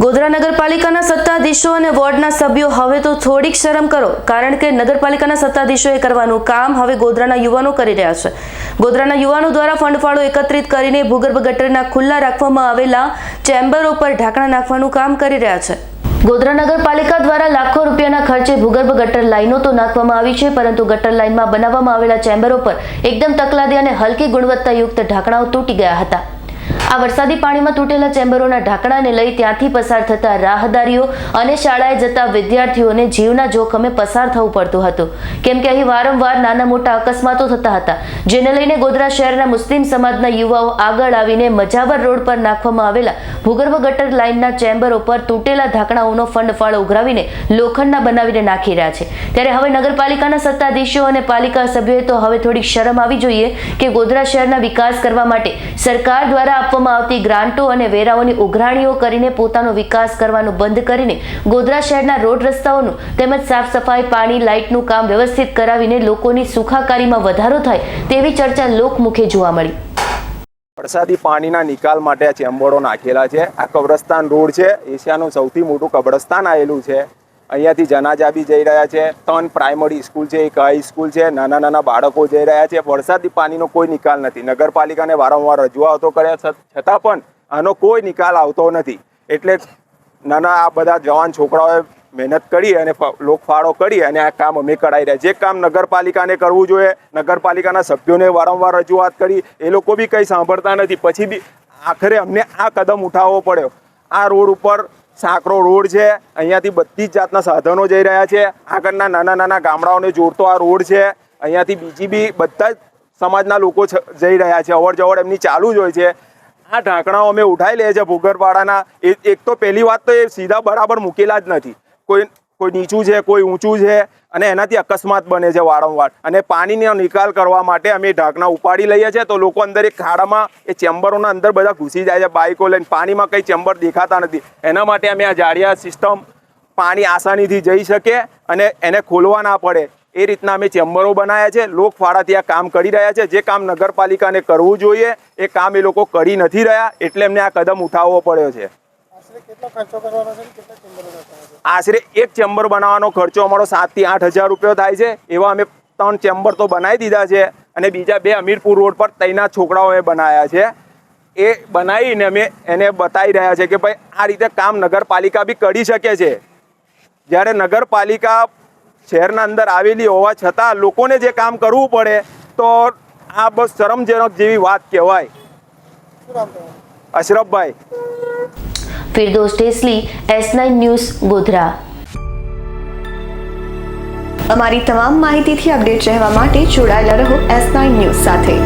ગોધરા નગરપાલિકાના સત્તાધીશો અને વોર્ડના સભ્યો, હવે તો થોડીક શરમ કરો, કારણ કે નગરપાલિકાના સત્તાધીશોએ કરવાનું કામ હવે ગોધરાના યુવાનો કરી રહ્યા છે. ગોધરાના યુવાનો દ્વારા ફંડફાળો એકત્રિત કરીને ભૂગર્ભ ગટરના ખુલ્લા રાખવામાં આવેલા ચેમ્બરો પર ઢાંકણા નાખવાનું કામ કરી રહ્યા છે. ગોધરા નગરપાલિકા દ્વારા લાખો રૂપિયાના ખર્ચે ભૂગર્ભ ગટર લાઇનો તો નાખવામાં આવી છે, પરંતુ ગટર લાઈનમાં બનાવવામાં આવેલા ચેમ્બરો પર એકદમ તકલાદી અને હલકી ગુણવત્તાયુક્ત ઢાંકણાઓ તૂટી ગયા હતા. આ વરસાદી પાણીમાં તૂટેલા ચેમ્બરોના ઢાંકણાને લઈ ત્યાંથી પસાર થતા રાહદારીઓ અને શાળાએ જતા વિદ્યાર્થીઓને જીવના જોખમે પસાર થવું પડતું હતું. કેમ કે અહીં વારંવાર નાના મોટા અકસ્માતો થતા હતા, જેને લઈને ગોધરા શહેરના મુસ્લિમ સમાજના યુવાઓ આગળ આવીને મજાવર રોડ પર નાખવામાં આવેલા ભૂગર્ભ ગટર લાઇનના ચેમ્બરો પર તૂટેલા ઢાંકણાઓનો ફંડ ફાળો ઉઘરાવીને લોખંડના બનાવીને નાખી રહ્યા છે. ત્યારે હવે નગરપાલિકાના સત્તાધીશો અને પાલિકા સભ્યોએ તો હવે થોડીક શરમ આવી જોઈએ કે ગોધરા શહેરના વિકાસ કરવા માટે સરકાર દ્વારા આપવામાં આવતી ગ્રાન્ટો અને વેરાઓની ઉઘરાણીઓ કરીને પોતાનો વિકાસ કરવાનું બંધ કરીને ગોધરા શહેરના રોડ રસ્તાઓનું તેમજ સાફ સફાઈ, પાણી, લાઇટનું કામ વ્યવસ્થિત કરાવીને લોકોની સુખાકારીમાં વધારો થાય તેવી ચર્ચા લોકમુખે જોવા મળી. વરસાદી પાણીના નિકાલ માટે આ ચેમ્બોડો નાખેલા છે. આ કબ્રસ્તાન રોડ છે. એશિયાનું સૌથી મોટું કબ્રસ્તાન આવેલું છે. અહીંયાથી જનાજા બી જઈ રહ્યા છે. ત્રણ પ્રાઇમરી સ્કૂલ છે, એક હાઈ સ્કૂલ છે, નાના નાના બાળકો જઈ રહ્યા છે. વરસાદી પાણીનો કોઈ નિકાલ નથી. નગરપાલિકાને વારંવાર રજૂઆતો કર્યા છતાં પણ આનો કોઈ નિકાલ આવતો નથી. એટલે નાના આ બધા જવાન છોકરાઓએ મહેનત કરી અને લોકફાળો કરી અને આ કામ અમે કરાવી રહ્યા. જે કામ નગરપાલિકાને કરવું જોઈએ, નગરપાલિકાના સભ્યોને વારંવાર રજૂઆત કરી, એ લોકો બી કંઈ સાંભળતા નથી. પછી બી આખરે અમને આ કદમ ઉઠાવવો પડ્યો. આ રોડ ઉપર સાંકડો રોડ છે. અહીંયાથી બધી જ જાતના સાધનો જઈ રહ્યા છે. આગળના નાના નાના ગામડાઓને જોડતો આ રોડ છે. અહીંયાથી બીજી બી બધા જ સમાજના લોકો જઈ રહ્યા છે. અવર જવર એમની ચાલુ જ હોય છે. આ ઢાંકણાઓ અમે ઉઠાવી લઈએ છીએ ભૂગરવાડાના એક તો પહેલી વાત તો એ સીધા બરાબર મૂકેલા જ નથી. કોઈ કોઈ નીચું છે, કોઈ ઊંચું છે અને એનાથી અકસ્માત બને છે વારંવાર. અને પાણીનો નિકાલ કરવા માટે અમે ઢાંકણા ઉપાડી લઈએ છીએ તો લોકો અંદર એક ખાડામાં, એ ચેમ્બરોના અંદર બધા ઘૂસી જાય છે, બાઇકો લઈને. પાણીમાં કંઈ ચેમ્બર દેખાતા નથી. એના માટે અમે આ જાળિયા સિસ્ટમ પાણી આસાનીથી જઈ શકે અને એને ખોલવા ના પડે. એ રીતના અમે ચેમ્બરો બનાવ્યા છે. લોકફાળાથી આ કામ કરી રહ્યા છે. જે કામ નગરપાલિકાને કરવું જોઈએ, એ કામ એ લોકો કરી નથી રહ્યા. એટલે એમને આ કદમ ઉઠાવવો પડ્યો છે. કેટલો ખર્ચો કરવાનો છે આશરે એક ચેમ્બર બનાવવાનો ખર્ચો અમારો સાતથી આઠ હજાર રૂપિયો થાય છે. એવા અમે ત્રણ ચેમ્બર તો બનાવી દીધા છે અને બીજા બે અમીરપુર રોડ પર તૈનાત છોકરાઓ અમે બનાવ્યા છે. એ બનાવીને અમે એને બતાવી રહ્યા છે કે ભાઈ આ રીતે કામ નગરપાલિકા બી કરી શકે છે. જ્યારે નગરપાલિકા શહેરના અંદર આવેલી હોવા છતાં લોકોને જે કામ કરવું પડે તો આ બસ શરમજનક જેવી વાત કહેવાય. Ashrafbhai. Firdos Tesli S nine news, Godhra. અમારી તમામ માહિતીથી અપડેટ રહેવા માટે જોડાયેલા રહો એસ નાઇન ન્યૂઝ સાથે.